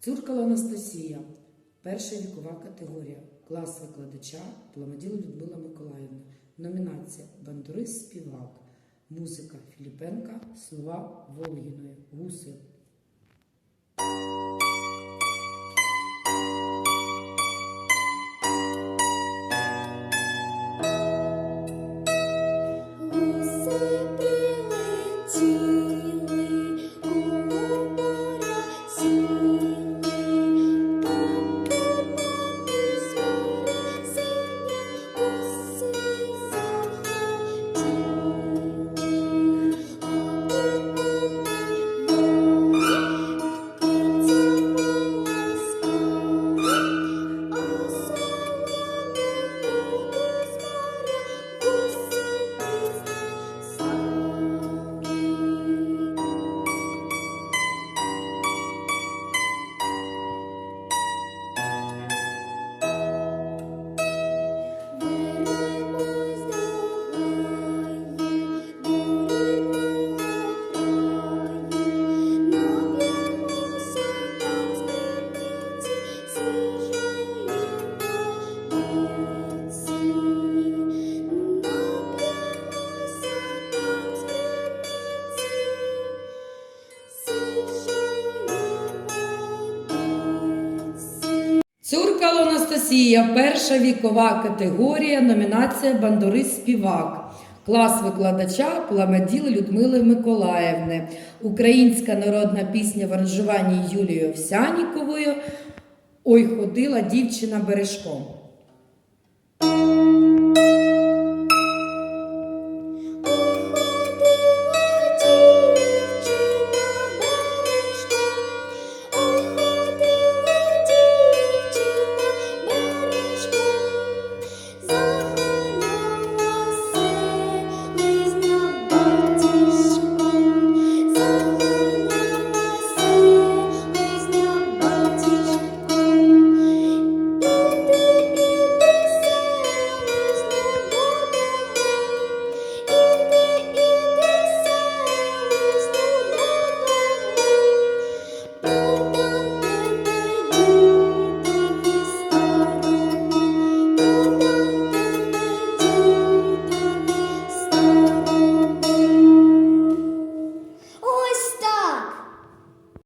Цуркала Анастасія, перша вікова категорія, клас викладача Пламаділа Людмила Миколаївна. Номінація Бандурист співак, музика Філіпенка, слова Волгіної. Гуси Цуркало Анастасія, перша вікова категорія, номінація Бандурист співак. Клас викладача Пламаділ Людмили Миколаївни. Українська народна пісня в аранжуванні Юлії Овсянікової. Ой, ходила дівчина бережком.